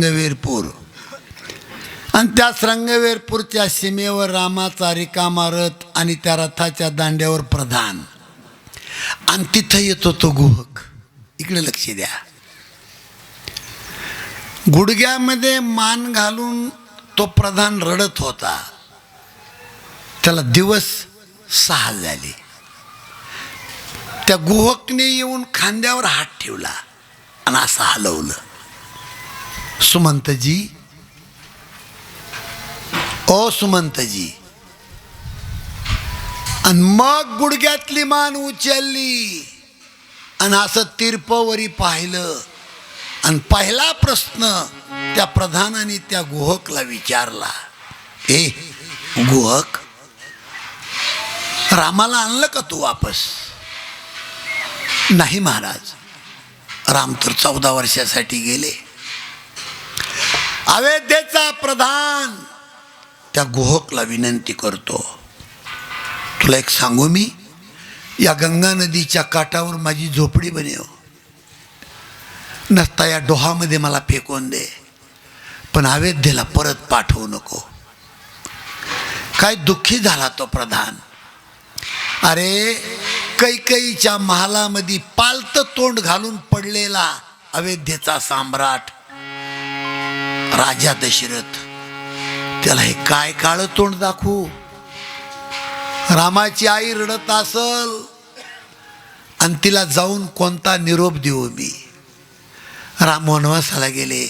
रंगवीरपूर. आणि त्या रंगवीरपूरच्या सीमेवर रामाचा रिकामा रथ आणि त्या रथाच्या दांड्यावर प्रधान. आणि तिथं येतो तो गुहक. इकडे लक्ष द्या. गुडघ्यामध्ये मान घालून तो प्रधान रडत होता. त्याला दिवस सहा झाले. त्या गुहकने येऊन खांद्यावर हात ठेवला आणि असं हलवलं. सुमंतजी। ओ सुमंतजी। आणि मग गुडघ्यातली मान उचलली. आणि असं तिरपवरी पाहिलं. आणि पहिला प्रश्न त्या प्रधानाने त्या गुहकला विचारला. ए गुहक रामाला आणलं का तू वापस? नाही महाराज. राम तर चौदा वर्षासाठी गेले. अवेद्येचा प्रधान. त्या गुहकला विनंती करतो. तुला एक सांगू मी? या गंगा नदीच्या काठावर माझी झोपडी बनेव. नसता या डोहामध्ये मला फेकून दे. पण अवेद्येला परत पाठवू नको. काय दुःखी झाला तो प्रधान. अरे कैकईच्या महालामध्ये पालत तोंड घालून पडलेला अवेद्येचा सम्राट. राजा दशरथ त्याला हे काय काळ तोंड दाखवू? रामाची आई रडत असल आणि तिला जाऊन कोणता निरोप देऊ मी? राम वनवासाला गेले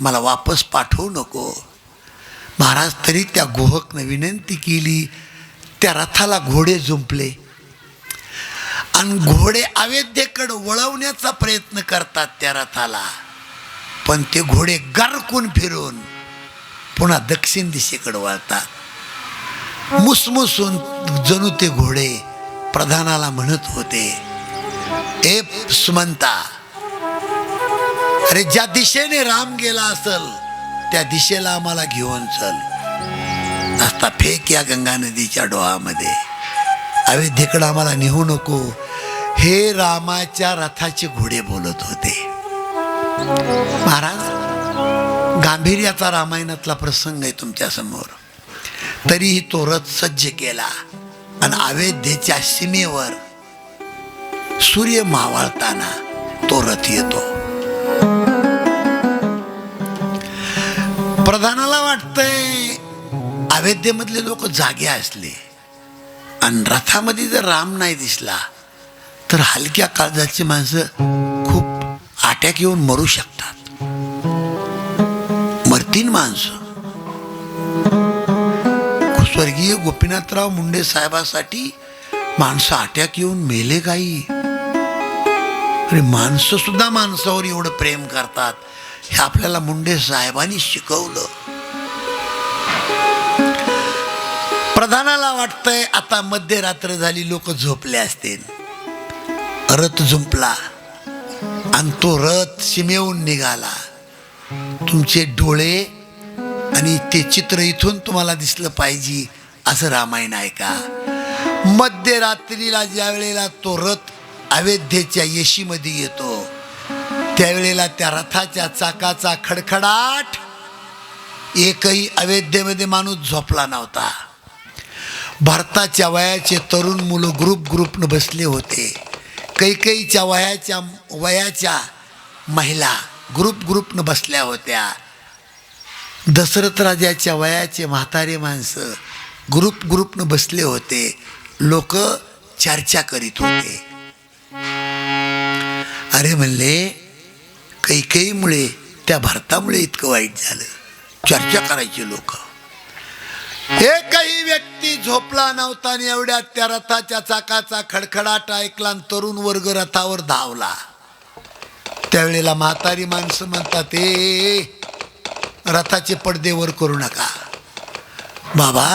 मला वापस पाठवू नको. महाराज तरी त्या गुहकनं विनंती केली त्या रथाला घोडे जुंपले आणि घोडे अवेद्येकडे वळवण्याचा प्रयत्न करतात त्या रथाला. पण ते घोडे गारकून फिरून पुन्हा दक्षिण दिशेकडे वळतात. मुसमुसून जणू ते घोडे प्रधानाला म्हणत होते ए सुमंता अरे ज्या दिशेने राम गेला असल त्या दिशेला आम्हाला घेऊन चल. नसता फेक या गंगा नदीच्या डोहामध्ये. अवेद्येकडे आम्हाला नेऊ नको हे रामाच्या रथाचे घोडे बोलत होते. महाराज गांभीर्याचा रामायणातला प्रसंग आहे तुमच्यासमोर. तरीही तो रथ सज्ज केला आणि अवैध्येच्या सीमेवर सूर्य मावळताना तो रथ येतो. प्रधानाला वाटतंय अवेद्येमधले लोक जागे असले आणि रथामध्ये जर राम नाही दिसला तर हलक्या काळजाची माणसं अटॅक येऊन मरू शकतात. मरतीन माणसं. स्वर्गीय गोपीनाथराव मुंडे साहेबासाठी माणसं अटॅक येऊन मेले काही. अरे माणसं सुद्धा माणसावर एवढं प्रेम करतात हे आपल्याला मुंडे साहेबांनी शिकवलं. प्रधानाला वाटतंय आता मध्यरात्र झाली लोक झोपले असतील. रथ झुंपला. आणि तो रथ शिमेहून निघाला. तुमचे डोळे आणि ते चित्र इथून तुम्हाला दिसलं पाहिजे असं रामायण आहे का? मध्यरात्रीला ज्या वेळेला तो रथ अवेध्येच्या येशीमध्ये येतो त्यावेळेला त्या रथाच्या चाकाचा खडखडाट एकही अवेध्येमध्ये माणूस झोपला नव्हता. भारताच्या वयाचे तरुण मुलं ग्रुप ग्रुपनं बसले होते. कैकईच्या वयाच्या वयाच्या महिला ग्रुप ग्रुपनं बसल्या होत्या. दशरथ राजाच्या वयाचे म्हातारे माणसं ग्रुप ग्रुपनं बसले होते. लोक चर्चा करीत होते. अरे म्हणले कैकईमुळे त्या भारतामुळे इतकं वाईट झालं. चर्चा करायची लोक. एकही व्यक्ती झोपला नव्हता आणि एवढ्यात त्या रथाच्या चाकाचा खडखडाट ऐकला आणि तरुण वर्ग रथावर धावला. त्यावेळेला म्हातारी माणसं म्हणतात ए रथाचे पडदे वर करू नका. बाबा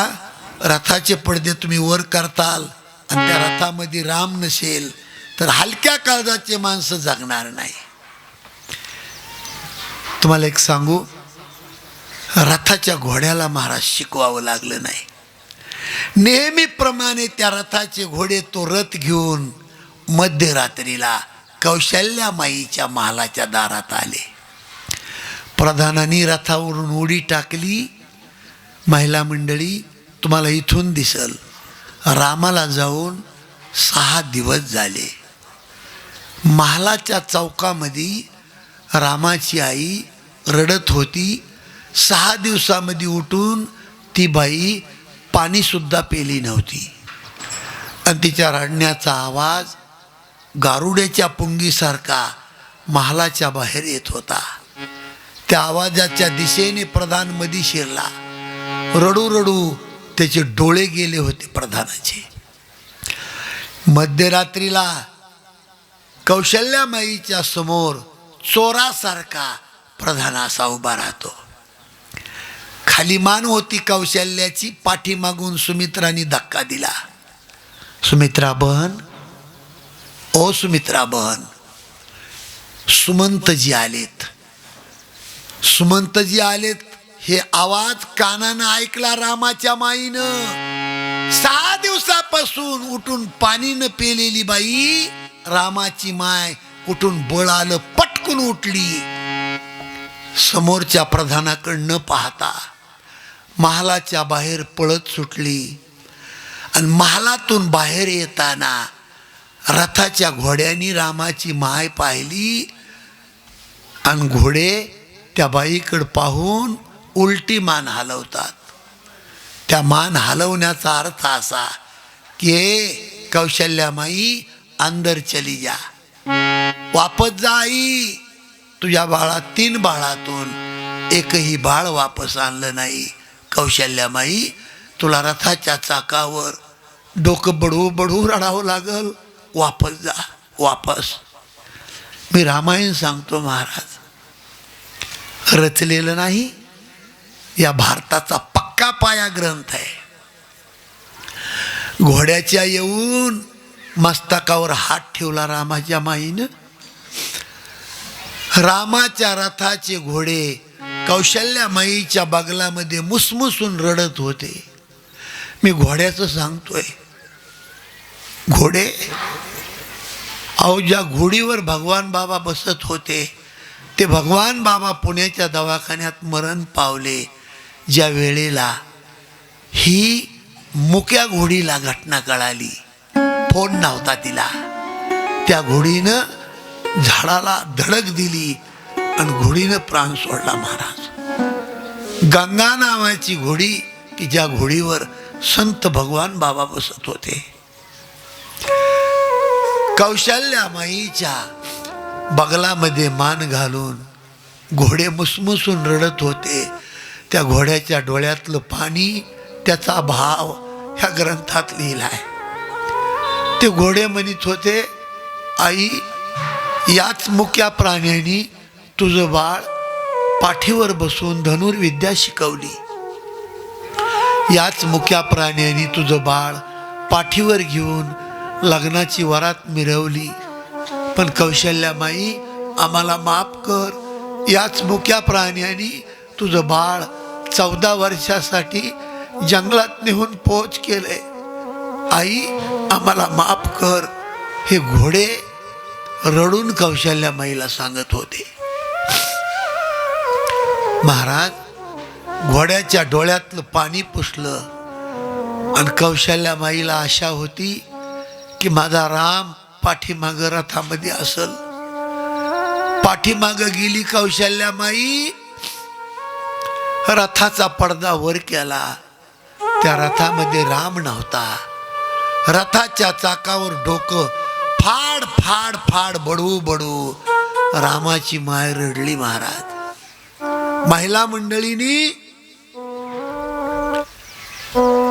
रथाचे पडदे तुम्ही वर करताल आणि त्या रथामध्ये राम नसेल तर हलक्या काळजाचे माणसं जगणार नाही. तुम्हाला एक सांगू? रथाच्या घोड्याला महाराज शिकवावं लागलं नाही. नेहमीप्रमाणे त्या रथाचे घोडे तो रथ घेऊन मध्यरात्रीला कौशल्यामाईच्या महालाच्या दारात आले. प्रधानांनी रथावरून उडी टाकली. महिला मंडळी तुम्हाला इथून दिसल. रामाला जाऊन सहा दिवस झाले. महालाच्या चौकामध्ये रामाची आई रडत होती. सहा दिवसामध्ये उठून ती बाई पाणीसुद्धा पेली नव्हती. आणि तिच्या रडण्याचा आवाज गारुड्याच्या पुंगीसारखा महालाच्या बाहेर येत होता. त्या आवाजाच्या दिशेने प्रधान मधी शिरला. रडू रडू त्याचे डोळे गेले होते प्रधानाचे. मध्यरात्रीला कौशल्यामाईच्या समोर चोरासारखा प्रधान असा उभा राहतो. खाली मान होती कौशल्याची पाठीमागून सुमित्राने धक्का दिला. सुमित्रा बहन ओ सुमित्रा बहन सुमंतजी आलेत. सुमंतजी आलेत हे आवाज कानानं ऐकला रामाच्या माईनं. सहा दिवसापासून उठून पाणी न पेलेली बाई रामाची माय कुठून बळ आलं पटकून उठली. समोरच्या प्रधानाकडनं पाहता महालाच्या बाहेर पळत सुटली. आणि महालातून बाहेर येताना रथाच्या घोड्यानी रामाची माय पाहिली. आणि घोडे त्या बाईकडं पाहून उलटी मान हलवतात. त्या मान हलवण्याचा अर्थ असा की "ए, कौशल्यामाई अंदर चली जा. वापस जा आई. तुझ्या बाळा तीन बाळातून एकही बाळ वापस आणलं नाही. कौशल्यामाई तुला रथाच्या चाकावर डोकं बडवू बडवू रडावं लागल. वापस जा वापस. मी रामायण सांगतो महाराज रचलेलं नाही या भारताचा पक्का पाया ग्रंथ आहे. घोड्याच्या येऊन मस्तकावर हात ठेवला रामाच्या माईनं. रामाच्या रथाचे घोडे कौशल्या माईच्या बगलामध्ये मुसमुसून रडत होते. मी घोड्याचं सांगतोय. घोडे अहो ज्या घोडीवर भगवान बाबा बसत होते. ते भगवान बाबा पुण्याच्या दवाखान्यात मरण पावले. ज्या वेळेला ही मुक्या घोडीला घटना कळाली. फोन नव्हता तिला. त्या घोडीनं झाडाला धडक दिली. आणि घोडीनं प्राण सोडला महाराज. गंगा नावाची घोडी की ज्या घोडीवर संत भगवान बाबा बसत होते. कौशल्या माईच्या बगलामध्ये मान घालून घोडे मुसमुसून रडत होते. त्या घोड्याच्या डोळ्यातलं पाणी त्याचा भाव ह्या ग्रंथात लिहिलाय. ते घोडे म्हणत होते आई याच मुक्या प्राण्यांनी तुझं बाळ पाठीवर बसून धनुर्विद्या शिकवली. याच मुक्या प्राण्यांनी तुझं बाळ पाठीवर घेऊन लग्नाची वरात मिरवली. पण कौशल्यामाई आम्हाला माफ कर. याच मुक्या प्राण्यांनी तुझं बाळ चौदा वर्षासाठी जंगलात नेऊन पोच केले आई आम्हाला माफ कर हे घोडे रडून कौशल्यामाईला सांगत होते. महाराज घोड्याच्या डोळ्यातलं पाणी पुसलं आणि कौशल्यामाईला आशा होती की माझा राम पाठीमाग रथामध्ये असल. पाठीमाग गेली कौशल्यामाई रथाचा पडदा वर केला. त्या रथामध्ये राम नव्हता. रथाच्या चाकावर डोकं फाड फाड फाड बडू बडू. रामाची माय रडली महाराज. महिला मंडळीनी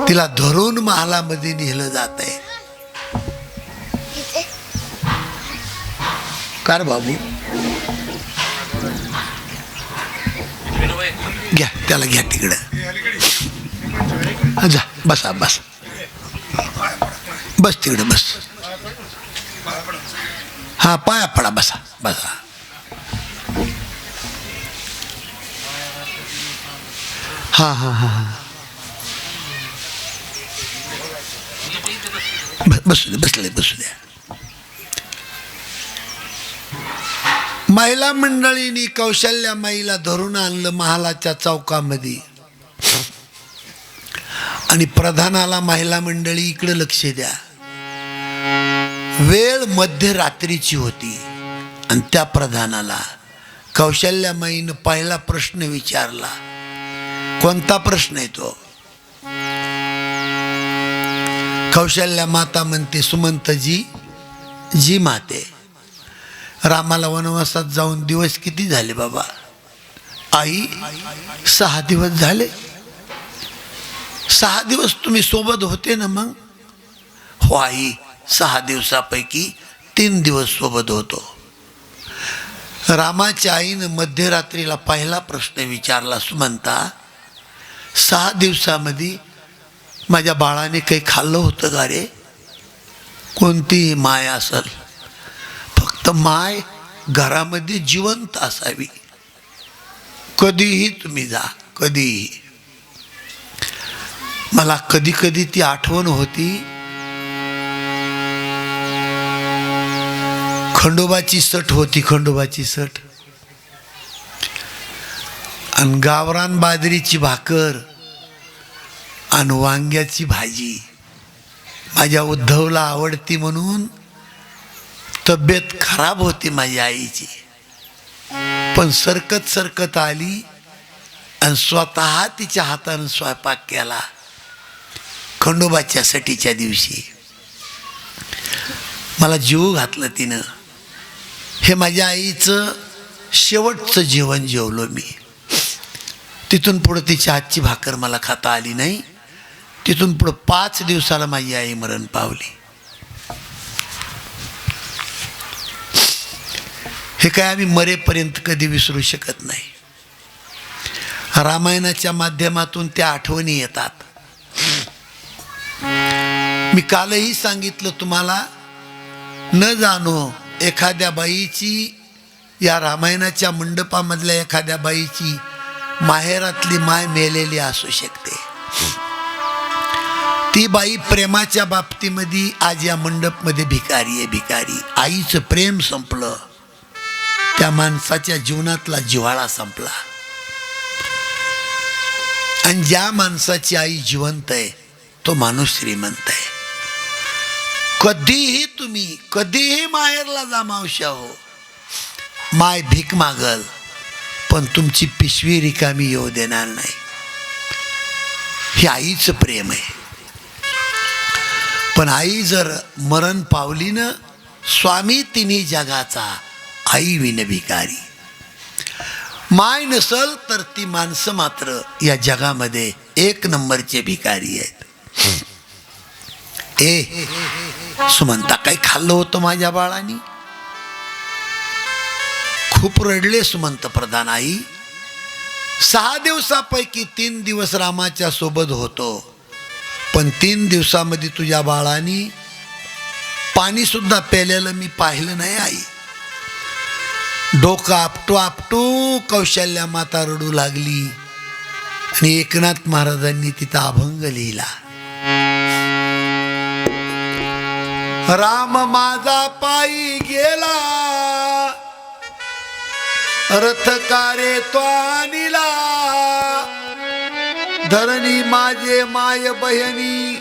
तिला धरून महालामध्ये नेलं जात आहे. कार बाबू. घ्या त्याला घ्या तिकडं. जा बसा बस. बस तिकडं बस. हा पाया पडा बसा बसा. हां हां हां हां. बस बसू दे बसले बसू द्या महिला मंडळींनी कौशल्या माईला धरून आणलं महालाच्या चौकामध्ये. आणि प्रधानाला महिला मंडळी इकडे लक्ष द्या. वेळ मध्यरात्रीची होती. आणि त्या प्रधानाला कौशल्यामाईनं पहिला प्रश्न विचारला. कोणता प्रश्न येतो कौशल्या माता म्हणते सुमंतजी जी माते रामाला वनवासात जाऊन दिवस किती झाले बाबा? आई सहा दिवस झाले. सहा दिवस तुम्ही सोबत होते ना मग? हो आई सहा दिवसापैकी तीन दिवस सोबत होतो. रामाच्या आईनं मध्यरात्रीला पहिला प्रश्न विचारला सुमंता सहा दिवसामध्ये माझ्या बाळाने काही खाल्लं होतं का रे कोणतीही माय असल. फक्त माय घरामध्ये जिवंत असावी. कधीही तुम्ही जा कधीही. मला कधी कधी ती आठवण होती. खंडोबाची सट होती खंडोबाची सट. आणि गावरान बाजरीची भाकर आणि वांग्याची भाजी. माझ्या उद्धवला आवडती म्हणून तब्येत खराब होती माझ्या आईची. पण सरकत सरकत आली आणि स्वतः तिच्या हातानं स्वयंपाक केला. खंडोबाच्या सटीच्या दिवशी. मला जीव घातलं तिनं. हे माझ्या आईचं शेवटचं जीवन जेवलो मी. तिथून पुढं तिची आजची भाकर मला खाता आली नाही. तिथून पुढं पाच दिवसाला माझी आई मरण पावली. हे काय आम्ही मरेपर्यंत कधी विसरू शकत नाही. रामायणाच्या माध्यमातून त्या आठवणी येतात. मी कालही सांगितलं तुम्हाला न जाणो एखाद्या बाईची या रामायणाच्या मंडपामधल्या एखाद्या बाईची माहेरातली माय मेलेली असू शकते. ती बाई प्रेमाच्या बाबतीमध्ये आज या मंडपमध्ये भिकारी आहे भिकारी. आईचं प्रेम संपलं. त्या माणसाच्या जीवनातला जिव्हाळा संपला. आणि ज्या माणसाची आई जिवंत आहे तो माणूस श्रीमंत आहे. कधीही तुम्ही कधीही माहेरला जा मावशा हो. माय भीक मागल. पण तुमची पिशवी रिकामी येऊ देणार नाही. हे आईचं प्रेम आहे. पण आई जर मरण पावली ना स्वामी तिन्ही जगाचा आई विनभिकारी माय नसल तर ती माणसं मात्र या जगामध्ये एक नंबरचे भिकारी आहेत. ए सुमंता काही खाल्लं होतं माझ्या बाळानी? खूप रडले सुमंत प्रधान आई. सहा दिवसापैकी तीन दिवस रामाच्या सोबत होतो. पण तीन दिवसामध्ये तुझ्या बाळानी पाणी सुद्धा मी पाहिलं नाही आई. डोकं आपटू आपटू कौशल्या माता रडू लागली. आणि एकनाथ महाराजांनी तिथं अभंग लिहिला. राम माझा पायी गेला. रथकारे तो आणिला. धरणी माझे माय बहिणी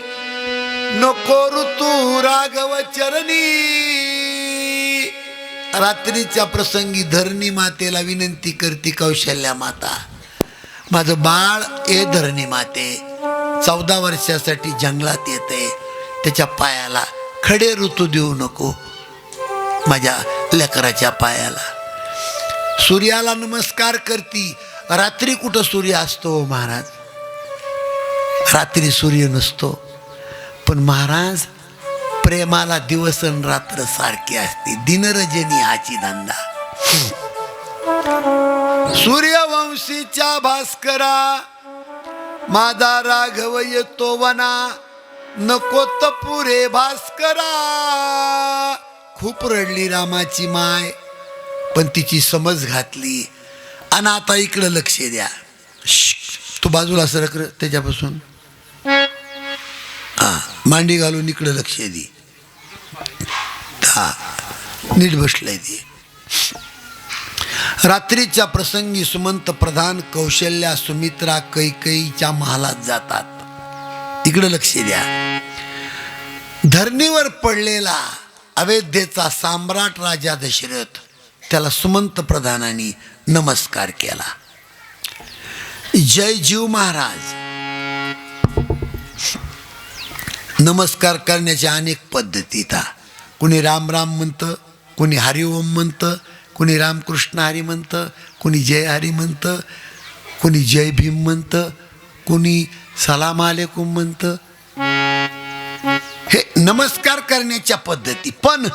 नको ऋतू राघव चरणी. रात्रीच्या प्रसंगी धरणी मातेला विनंती करते कौशल्या माता माझं बाळ ए धरणी माते चौदा वर्षासाठी जंगलात येते त्याच्या पायाला खडे ऋतू देऊ नको माझ्या लेकराच्या पायाला. सूर्याला नमस्कार करती. रात्री कुठं सूर्य असतो हो महाराज? रात्री सूर्य नसतो. पण महाराज प्रेमाला दिवस आणि रात्र सारखी असते. दिनरजनी हाची धंदा. सूर्यवंशीच्या भास्करा माझा राघव येतो वना. नको पुरे भास्करा. खूप रडली रामाची माय. पण तिची समज घातली. आणि आता इकडं लक्ष द्या. तू बाजूला सरक त्याच्यापासून. हा मांडी घालून इकडं लक्ष दे. हा नीट बसलंय ती. रात्रीच्या प्रसंगी सुमंत प्रधान कौशल्या सुमित्रा कैकईच्या महालात जातात. इकडं लक्ष द्या. धरणीवर पडलेला अवेद्येचा सम्राट राजा दशरथ त्याला सुमंत प्रधानांनी नमस्कार केला. जय जीव महाराज. नमस्कार करण्याच्या अनेक पद्धती था कुणी राम राम म्हणतं कुणी हरिओम म्हणतं कुणी रामकृष्ण हरी म्हणतं कुणी जय हरी म्हणतं कुणी जय भीम म्हणतं कुणी सलाम आलेकुम म्हणतं. हे नमस्कार करण्याच्या पद्धती. पण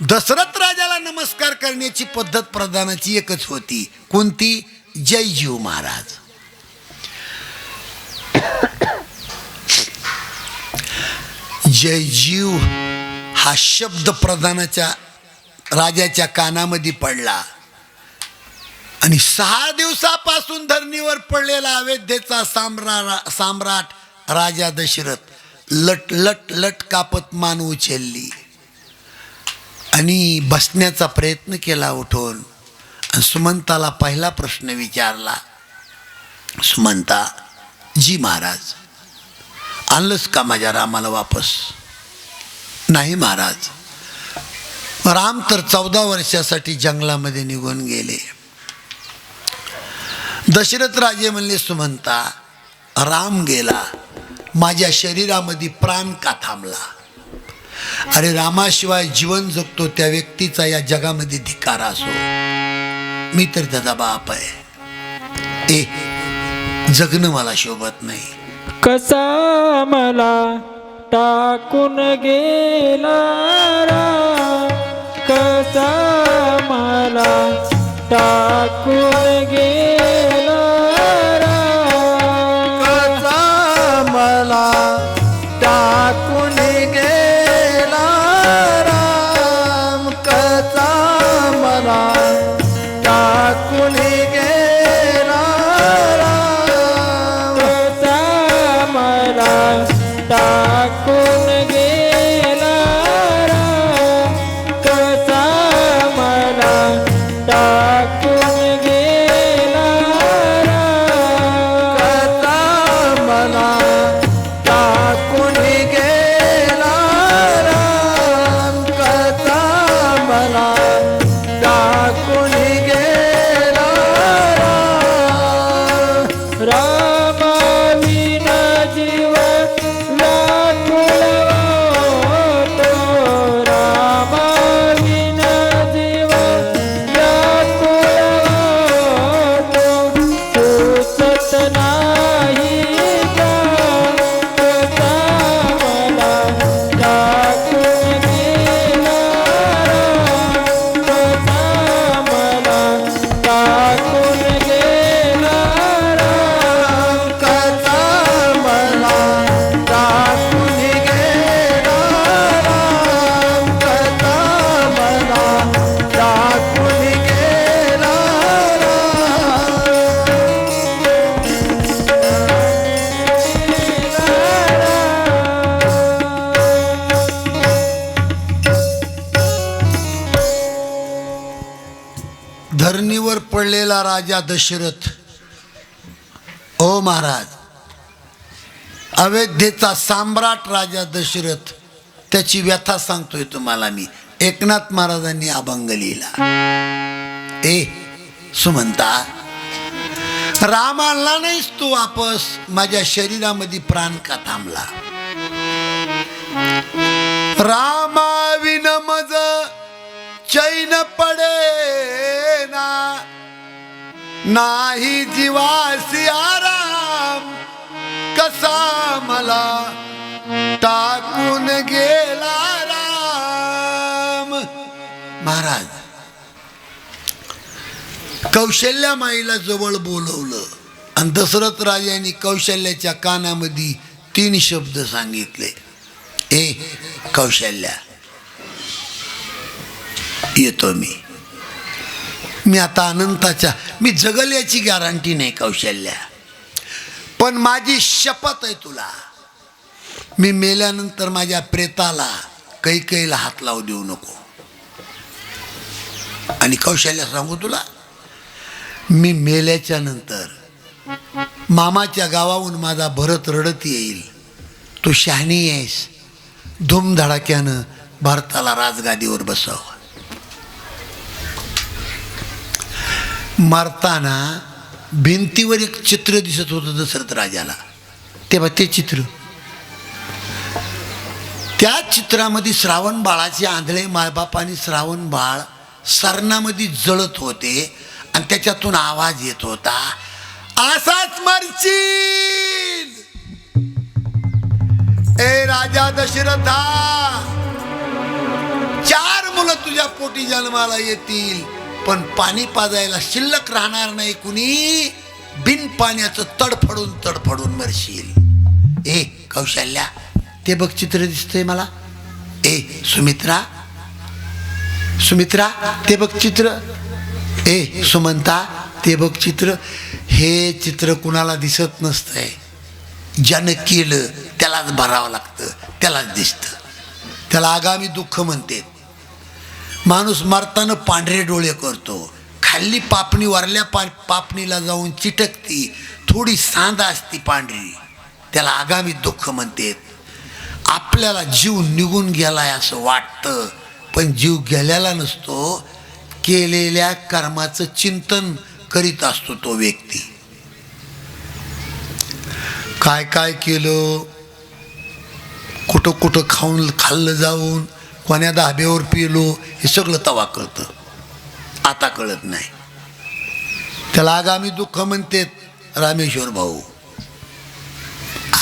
दशरथ राजाला नमस्कार करण्याची पद्धत प्रधानाची एकच होती. कोणती? जय जीव महाराज. जय जीव हा शब्द प्रधानाच्या राजाच्या कानामध्ये पडला. आणि सहा दिवसापासून धरणीवर पडलेला अवेद्येचा साम्रा सम्राट राजा दशरथ लट लट लट कापत मान उचलली. आणि बसण्याचा प्रयत्न केला उठून. आणि सुमंताला पहिला प्रश्न विचारला सुमंता जी महाराज आणलंच का माझ्या रामाला वापस? नाही महाराज. राम तर चौदा वर्षासाठी जंगलामध्ये निघून गेले. दशरथ राजे म्हणले सुमंता राम गेला माझ्या शरीरामध्ये प्राण का थांबला? अरे रामाशिवाय जीवन जगतो त्या व्यक्तीचा या जगामध्ये धिकार असो. मी तर त्याचा बाप आहे. ए जगणं मला शोभत नाही. कसा मला टाकून गेला? दशरथ ओ महाराज अयोध्येचा सम्राट राजा दशरथ त्याची व्यथा सांगतोय तुम्हाला मी. एकनाथ महाराजांनी अभंग लिहिला. ए सुमंता राम आणला नाहीस तू वापस? माझ्या शरीरामध्ये प्राण का थांबला? रामा विन मज चैन पडे ना नाही जीवासी आराम कसा मला टाकून गेला राम महाराज कौशल्या माईला जवळ बोलवलं आणि दशरथ राजांनी कौशल्याच्या कानामध्ये तीन शब्द सांगितले. ए कौशल्या येतो मी. मी आता अनंताच्या मी जगल याची गॅरंटी नाही कौशल्या. पण माझी शपथ आहे तुला. मी मेल्यानंतर माझ्या प्रेताला काही हात लावू देऊ नको. आणि कौशल्या सांगू तुला मी मेल्याच्या नंतर मामाच्या गावाहून माझा भरत रडत येईल. तू शहाणी आहेस. धूमधडाक्यानं भारताला राजगादीवर बसव. मारताना भिंतीवर एक चित्र दिसत होतं दशरथ राजाला. तेव्हा ते चित्र. त्या चित्रामध्ये श्रावण बाळाचे आंधळे मायबाप आणि श्रावण बाळ सरणामध्ये जळत होते आणि त्याच्यातून आवाज येत होता असाच मरशील! ए राजा दशरथा चार मुलं तुझ्या पोटी जन्माला येतील. पण पाणी पाजायला शिल्लक राहणार नाही कुणी. बिन पाण्याचं तडफडून तडफडून मरशील. ए कौशल्या ते बघ चित्र दिसतंय मला. ए सुमित्रा सुमित्रा ते बघ चित्र. ए सुमंता ते बघ चित्र. हे चित्र कुणाला दिसत नसतंय. ज्यानं केलं त्यालाच भरावं लागतं त्यालाच दिसतं. त्याला आगामी दुःख म्हणते माणूस मरताना पांढरे डोळे करतो. खाल्ली पापणी वरल्या पा पापणीला जाऊन चिटकती. थोडी सांद असती पांढरी. त्याला आगामी दुःख म्हणतात. आपल्याला जीव निघून गेलाय असं वाटतं. पण जीव गेलेला नसतो. केलेल्या कर्माचं चिंतन करीत असतो तो व्यक्ती. काय काय केलं? कुठं कुठं खाऊन खाल्लं जाऊन? कोण्या धाब्यावर पिलो हे सगळं तवा कळतं. आता कळत नाही. त्याला आगामी दुःख म्हणते रामेश्वर भाऊ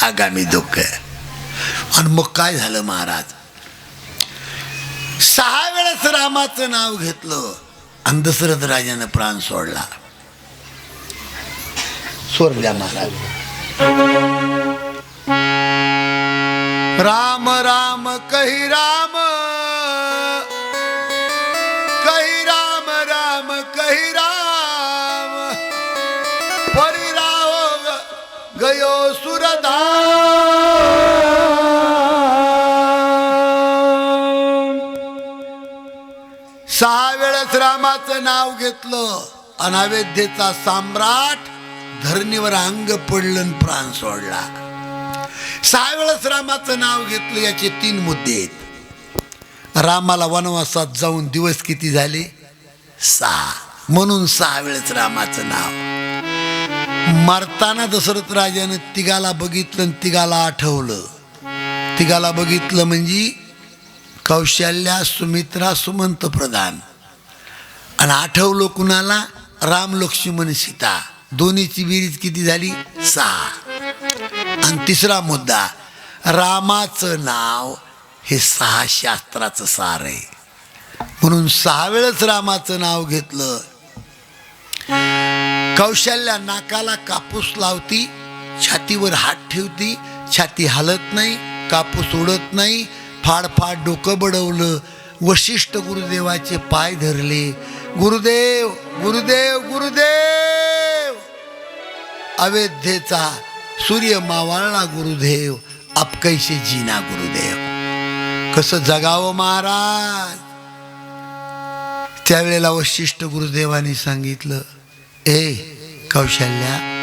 आगामी दुःख आणि मग काय झालं महाराज? सहा वेळेस रामाचं नाव घेतलं आणि दशरथ राजानं प्राण सोडला. सोडल्या महाराज. राम राम कही राम. रामाचं नाव घेतलं. अनावेद्येचा सम्राट धरणीवर अंग पडलं प्राण सोडला. सहा वेळेस रामाचं नाव घेतलं याचे तीन मुद्दे आहेत. रामाला वनवासात जाऊन दिवस किती झाले? सहा. म्हणून सहा वेळेस रामाचं नाव. मरताना दशरथ राजानं तिघाला बघितलं तिघाला आठवलं. तिघाला बघितलं म्हणजे कौशल्या सुमित्रा सुमंत प्रधान. आणि आठवलो कुणाला? राम लक्ष्मण सीता. दोन्हीची बेरीज किती झाली? सहा. आणि तिसरा मुद्दा रामाचं नाव हे सहा शास्त्राचं सार आहे. म्हणून सहा वेळच रामाचं नाव घेतलं. कौशल्या नाकाला कापूस लावती छातीवर हात ठेवती छाती हालत नाही कापूस उडत नाही फाड फाड डोकं बडवलं वशिष्ठ गुरुदेवाचे पाय धरले. गुरुदेव गुरुदेव गुरुदेव! अवेध्येचा सूर्य मावाळला गुरुदेव आपकैसे जीना गुरुदेव. कसं जगावं महाराज? त्यावेळेला वशिष्ठ गुरुदेवाने सांगितलं ए कौशल्या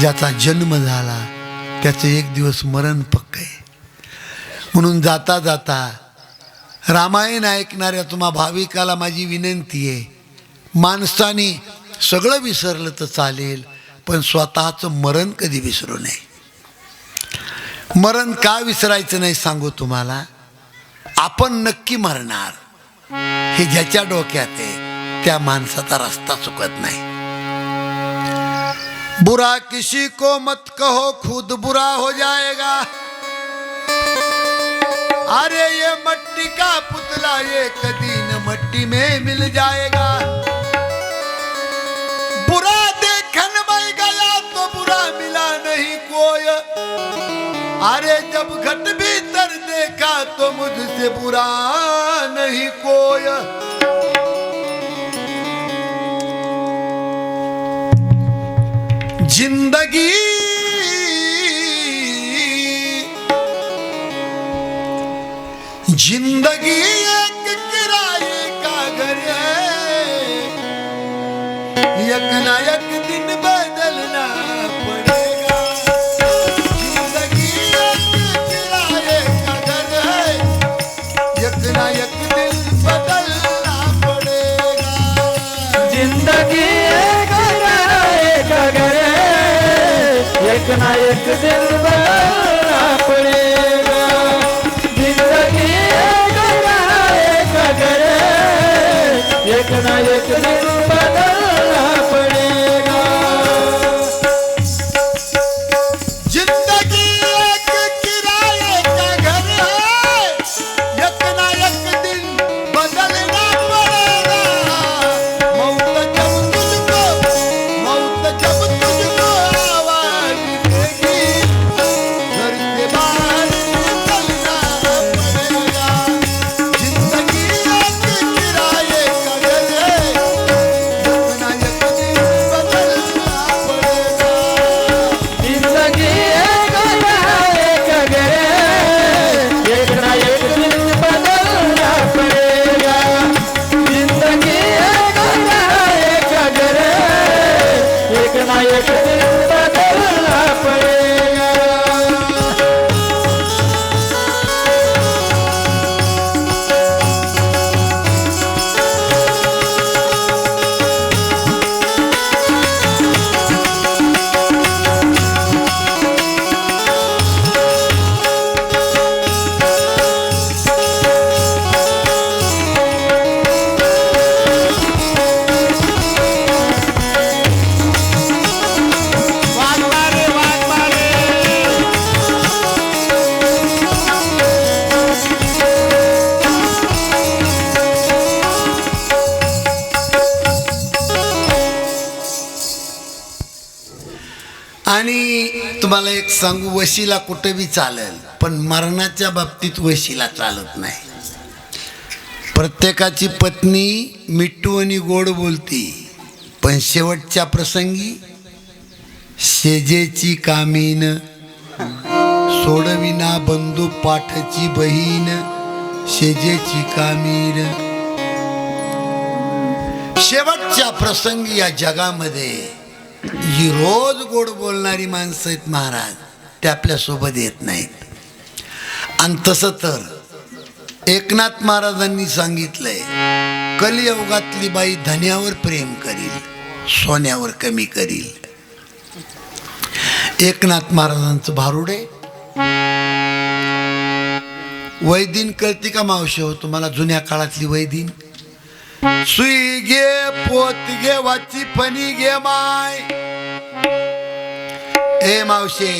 ज्याचा जन्म झाला त्याचं एक दिवस मरण पक्क आहे. म्हणून जाता जाता रामायण ऐकणाऱ्या तुम्हा भाविकाला माझी विनंती आहे. माणसाने सगळं विसरलं तर चालेल पण स्वतःचं मरण कधी विसरू नये. मरण का विसरायचं नाही सांगू तुम्हाला? आपण नक्की मरणार. हे ज्याच्या डोक्यात आहे त्या माणसाचा रस्ता चुकत नाही. बुरा किसी को मत कहो खुद बुरा हो जाएगा. अरे ये मट्टी का एक दिन मट्टी में मिल जाएगा। बुरा देखन में गया तो बुरा मिला नहीं कोई। अरे, जब घट भीतर देखा तो मुझसे बुरा नहीं कोई। ज़िंदगी ज़िंदगी एक ना एक दिन बदलना पड़ेगा जिंदगी एक किराए का घर है एक ना एक दिन बदलना पड़ेगा। जिंदगी एक ना एक ना एक दिन बदलना पड़ेगा। जिंदगी एक ना एक दिन ना सांगू वशीला कुठे बी चालेल पण मरणाच्या बाबतीत वशीला चालत नाही. प्रत्येकाची पत्नी मिट्टू आणि गोड बोलती पण शेवटच्या प्रसंगी शेजेची कामीन सोडविना बंधू पाठची बहीण शेजेची कामीन. शेवटच्या प्रसंगी या जगामध्ये जी रोज गोड बोलणारी माणसं आहेत महाराज. ते आपल्यासोबत येत नाहीत. आणि तसं तर एकनाथ महाराजांनी सांगितलंय कलियुगातली बाई धन्यावर प्रेम करील सोन्यावर कमी करील. एकनाथ महाराजांचं भारुडे वैदिन कळती का मावशी हो तुम्हाला जुन्या काळातली वैदिन? सुई घे पोत घे वाची फणी घे माय. ए मावशे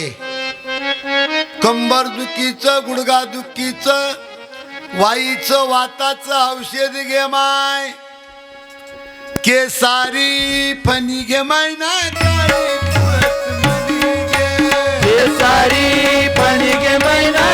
कंबर दुखीचं गुडगा दुखीचं वाईचं वाताचं औषध घे माय केसारी फणी घे माय ना केसारी फणी घे. माय ना